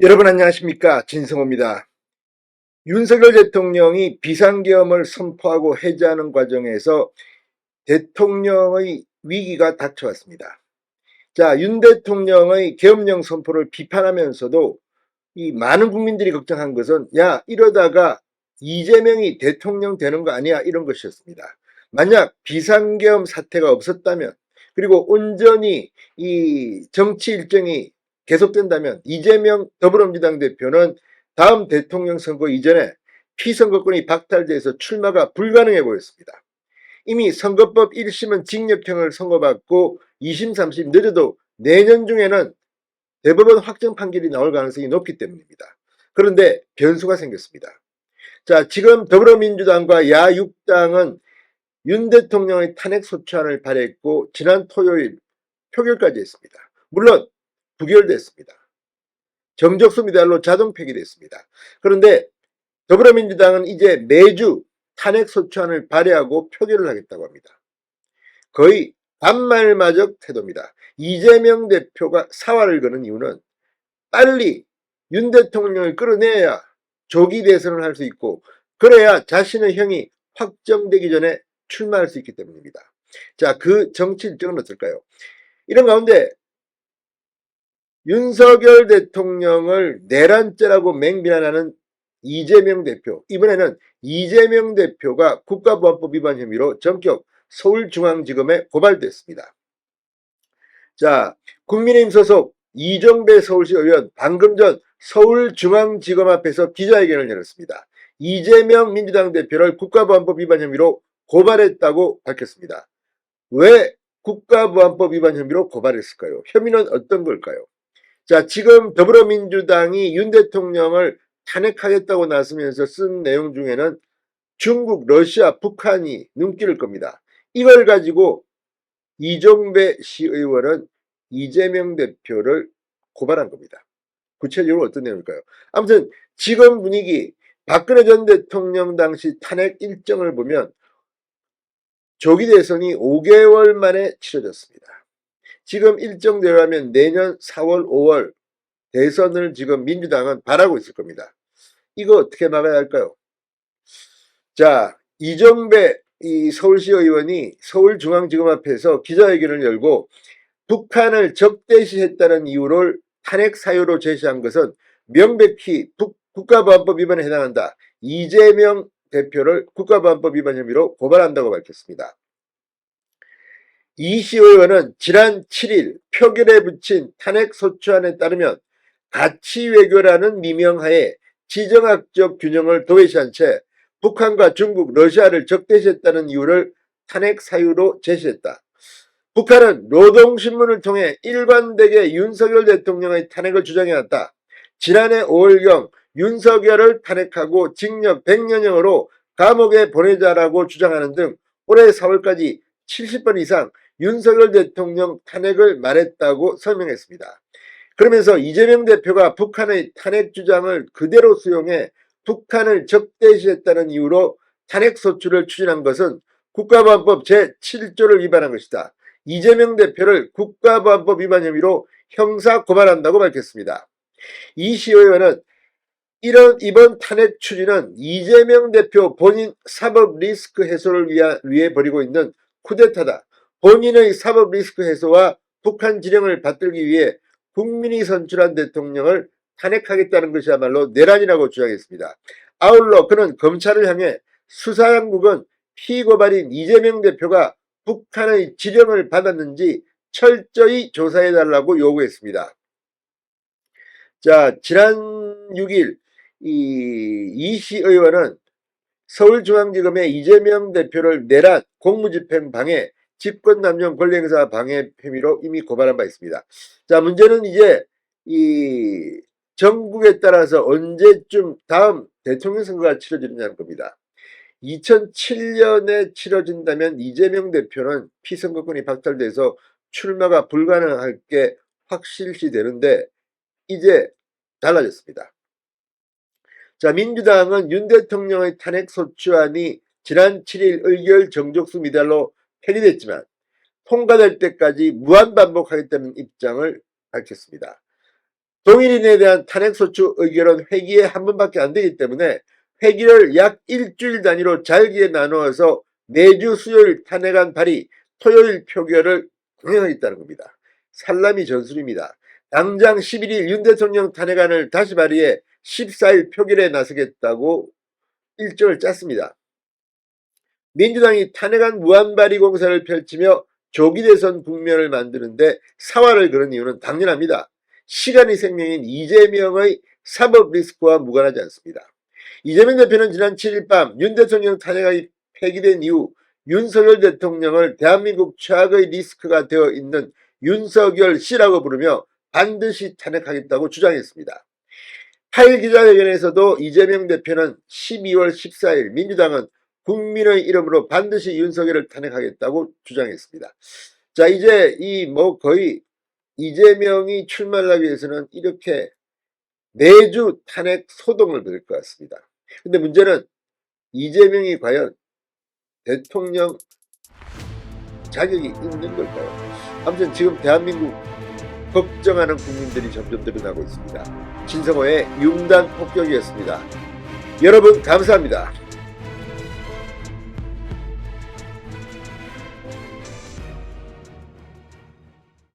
여러분 안녕하십니까 진성호입니다. 윤석열 대통령이 비상계엄을 선포하고 해제하는 과정에서 대통령의 위기가 닥쳐왔습니다. 자, 윤 대통령의 계엄령 선포를 비판하면서도 이 많은 국민들이 걱정한 것은 야 이러다가 이재명이 대통령 되는 거 아니야 이런 것이었습니다. 만약 비상계엄 사태가 없었다면 그리고 온전히 이 정치 일정이 계속된다면 이재명 더불어민주당 대표는 다음 대통령 선거 이전에 피선거권이 박탈돼서 출마가 불가능해 보였습니다. 이미 선거법 1심은 징역형을 선고받고 2심, 3심 늦어도 내년 중에는 대법원 확정 판결이 나올 가능성이 높기 때문입니다. 그런데 변수가 생겼습니다. 자, 지금 더불어민주당과 야육당은 윤 대통령의 탄핵 소추안을 발의했고 지난 토요일 표결까지 했습니다. 물론 부결됐습니다. 정적수 미달로 자동 폐기됐습니다. 그런데 더불어민주당은 이제 매주 탄핵 소추안을 발의하고 표결을 하겠다고 합니다. 거의 반말마적 태도입니다. 이재명 대표가 사활을 거는 이유는 빨리 윤 대통령을 끌어내야 조기 대선을 할 수 있고 그래야 자신의 형이 확정되기 전에 출마할 수 있기 때문입니다. 자, 그 정치 일정은 어떨까요? 이런 가운데 윤석열 대통령을 내란죄라고 맹비난하는 이재명 대표. 이번에는 이재명 대표가 국가보안법 위반 혐의로 전격 서울중앙지검에 고발됐습니다. 자, 국민의힘 소속 이정배 서울시 의원 방금 전 서울중앙지검 앞에서 기자회견을 열었습니다. 이재명 민주당 대표를 국가보안법 위반 혐의로 고발했다고 밝혔습니다. 왜 국가보안법 위반 혐의로 고발했을까요? 혐의는 어떤 걸까요? 자, 지금 더불어민주당이 윤 대통령을 탄핵하겠다고 나서면서 쓴 내용 중에는 중국, 러시아, 북한이 눈길을 겁니다. 이걸 가지고 이종배 시의원은 이재명 대표를 고발한 겁니다. 구체적으로 어떤 내용일까요? 아무튼 지금 분위기 박근혜 전 대통령 당시 탄핵 일정을 보면 조기 대선이 5개월 만에 치러졌습니다. 지금 일정대로라면 내년 4월, 5월 대선을 지금 민주당은 바라고 있을 겁니다. 이거 어떻게 막아야 할까요? 자, 이정배 이 서울시 의원이 서울중앙지검 앞에서 기자회견을 열고 북한을 적대시했다는 이유를 탄핵 사유로 제시한 것은 명백히 북, 국가보안법 위반에 해당한다. 이재명 대표를 국가보안법 위반 혐의로 고발한다고 밝혔습니다. 이시 의원은 지난 7일 표결에 붙인 탄핵 소추안에 따르면 가치 외교라는 미명하에 지정학적 균형을 도외시한 채 북한과 중국, 러시아를 적대시했다는 이유를 탄핵 사유로 제시했다. 북한은 노동신문을 통해 일관되게 윤석열 대통령의 탄핵을 주장해왔다. 지난해 5월경 윤석열을 탄핵하고 징역 100년형으로 감옥에 보내자라고 주장하는 등 올해 4월까지 70번 이상 윤석열 대통령 탄핵을 말했다고 설명했습니다. 그러면서 이재명 대표가 북한의 탄핵 주장을 그대로 수용해 북한을 적대시했다는 이유로 탄핵 소추를 추진한 것은 국가보안법 제7조를 위반한 것이다. 이재명 대표를 국가보안법 위반 혐의로 형사 고발한다고 밝혔습니다. 이 시 의원은 이런 이번 탄핵 추진은 이재명 대표 본인 사법 리스크 해소를 위하, 위해 벌이고 있는 쿠데타다. 본인의 사법 리스크 해소와 북한 지령을 받들기 위해 국민이 선출한 대통령을 탄핵하겠다는 것이야말로 내란이라고 주장했습니다. 아울러 그는 검찰을 향해 수사당국은 피고발인 이재명 대표가 북한의 지령을 받았는지 철저히 조사해달라고 요구했습니다. 자, 지난 6일 이 이시 의원은 서울중앙지검에 이재명 대표를 내란 공무집행 방해 집권 남용 권리행사 방해 혐의로 이미 고발한 바 있습니다. 자, 문제는 이제 이 전국에 따라서 언제쯤 다음 대통령 선거가 치러지느냐는 겁니다. 2007년에 치러진다면 이재명 대표는 피선거권이 박탈돼서 출마가 불가능할 게 확실시 되는데 이제 달라졌습니다. 자, 민주당은 윤 대통령의 탄핵 소추안이 지난 7일 의결 정족수 미달로 폐기됐지만 통과될 때까지 무한 반복하겠다는 입장을 밝혔습니다. 동일인에 대한 탄핵소추 의결은 회기에 한 번밖에 안 되기 때문에 회기를 약 일주일 단위로 잘게 나누어서 매주 수요일 탄핵안 발의, 토요일 표결을 강행하겠다는 겁니다. 살라미 전술입니다. 당장 11일 윤 대통령 탄핵안을 다시 발의해 14일 표결에 나서겠다고 일정을 짰습니다. 민주당이 탄핵안 무한발의 공사를 펼치며 조기 대선 국면을 만드는데 사활을 그런 이유는 당연합니다. 시간이 생명인 이재명의 사법 리스크와 무관하지 않습니다. 이재명 대표는 지난 7일 밤 윤 대통령 탄핵안이 폐기된 이후 윤석열 대통령을 대한민국 최악의 리스크가 되어 있는 윤석열 씨라고 부르며 반드시 탄핵하겠다고 주장했습니다. 8일 기자회견에서도 이재명 대표는 12월 14일 민주당은 국민의 이름으로 반드시 윤석열을 탄핵하겠다고 주장했습니다. 자, 이제 이 뭐 거의 이재명이 출마를 하기 위해서는 이렇게 매주 탄핵 소동을 벌일 것 같습니다. 근데 문제는 이재명이 과연 대통령 자격이 있는 걸까요? 아무튼 지금 대한민국 걱정하는 국민들이 점점 늘어나고 있습니다. 진성호의 융단 폭격이었습니다. 여러분 감사합니다.